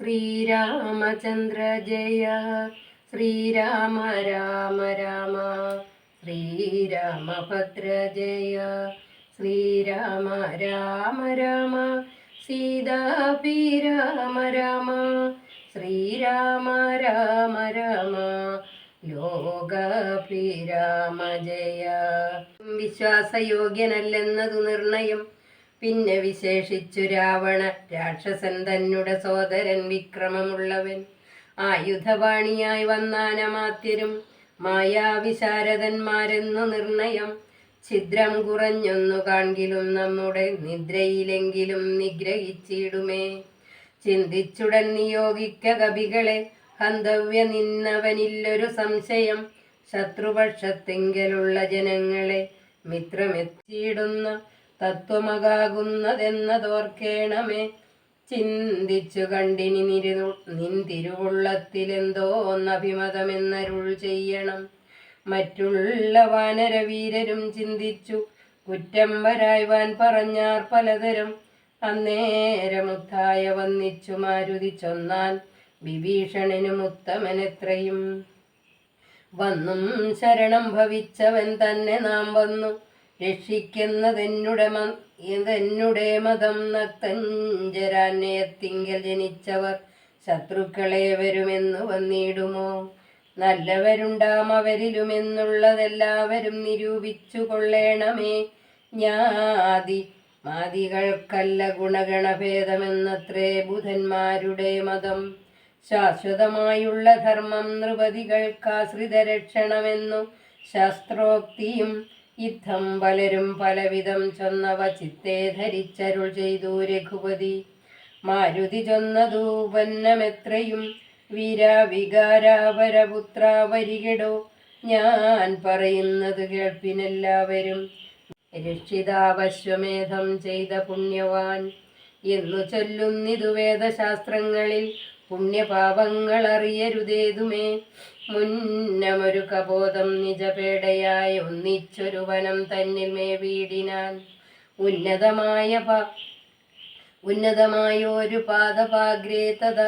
ശ്രീരാമചന്ദ്ര ജയ. ശ്രീരാമ രാമ രാമ. ശ്രീരാമഭദ്ര ജയ. ശ്രീരാമ രാമ രാമ. സീതാപി രാമ. രാമ ശ്രീരാമ രാമ രാമ. ലോകപി രാമ ജയ. വിശ്വാസയോഗ്യനല്ലെന്നതു നിർണയം പിന്നെ വിശേഷിച്ചു രാവണ. രാക്ഷസൻ തന്നുടെ സോദരൻ വിക്രമമുള്ളവൻ. ആയുധപാണിയായി വന്നാനമാത്യരും മായാവിശാരദന്മാരെന്നു നിർണയം. ഛിദ്രം കുറഞ്ഞൊന്നു കാൺകിലും നമ്മുടെ നിദ്രയിലെങ്കിലും നിഗ്രഹിച്ചിടുമേ. ചിന്തിച്ചുടൻ നിയോഗിക്ക കവികളെ ഹന്തവ്യ നിന്നവനില്ലൊരു സംശയം. ശത്രുപക്ഷത്തെങ്കലുള്ള ജനങ്ങളെ മിത്രമെത്തിയിടുന്ന തത്വമകാകുന്നതെന്നതോർക്കേണമേ. ചിന്തിച്ചു കണ്ടിനി നിരു നിൻ തിരുവുള്ളത്തിലെന്തോന്നഭിമതമെന്നരുൾ ചെയ്യണം. മറ്റുള്ള വാനരവീരരും ചിന്തിച്ചു. കുറ്റം വരായ്വാൻ പറഞ്ഞാർ പലതരം. അന്നേരമുത്തായ വന്നിച്ചു മാരുതി ചൊന്നാൻ വിഭീഷണനും ഉത്തമനെത്രയും. വന്നും ശരണം ഭവിച്ചവൻ തന്നെ നാം വന്നു. രക്ഷിക്കുന്നതെന്നുടെ എന്നുടെ മതം നക്തഞ്ചരാന്യത്തിങ്കൽ ജനിച്ചവർ ശത്രുക്കളെ വരുമെന്നു വന്നിടുമോ? നല്ലവരുണ്ടാം അവരിലുമെന്നുള്ളതെല്ലാവരും നിരൂപിച്ചു കൊള്ളേണമേ. ജ്ഞാതി മാതികൾക്കല്ല ഗുണഗണഭേദമെന്നത്രേ ബുധന്മാരുടെ മതം. ശാശ്വതമായുള്ള ധർമ്മം നൃപതികൾക്കാശ്രിത രക്ഷണമെന്നു ശാസ്ത്രോക്തിയും യുദ്ധം പലരും പലവിധം ചൊന്നവ ചിത്തെ ധരിച്ചരുൾ ചെയ്തു രഘുപതി. മാരുതി ചൊന്നതു വന്നമെത്രയും വീരാവികാരാപരപുത്ര വരികടോ ഞാൻ പറയുന്നത് കേൾപ്പിനെല്ലാവരും രക്ഷിതാവശ്വമേധം ചെയ്ത പുണ്യവാൻ. എന്നു ചൊല്ലുന്നിതു വേദശാസ്ത്രങ്ങളിൽ പുണ്യപാപങ്ങൾ അറിയരുതേതുമേ മുന്നമൊരു കബോധം നിജപേടയായി ഒന്നിച്ചൊരു വനം തന്നിൽ മേ വീടിനാൻ ഉന്നതമായ പ ഉന്നതമായൊരു പാദപാഗ്രേതത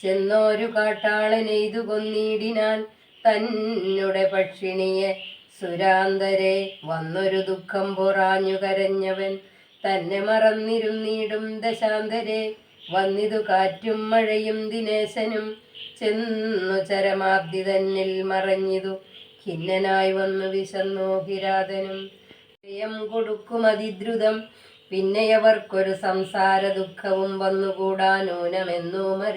ചെന്നോരു കാട്ടാളനെയ്തു കൊന്നിടിനാൻ തന്നെ പക്ഷിണിയെ സുരാന്തരെ വന്നൊരു ദുഃഖം പൊറാഞ്ഞു കരഞ്ഞവൻ തന്നെ മറന്നിരുന്നിടും ദശാന്തരെ. വന്നിതു കാറ്റും മഴയും ദിനേശനും ചെന്നു ചരമാബ്ദി തന്നിൽ മറഞ്ഞിതു. ഖിന്നനായി വന്നു വിശന്നു കിരാതനും പ്രിയം കൊടുക്കും അതിദ്രുതം. പിന്നെയവർക്കൊരു സംസാര ദുഃഖവും വന്നുകൂടാ നൂനമെന്നോ മറി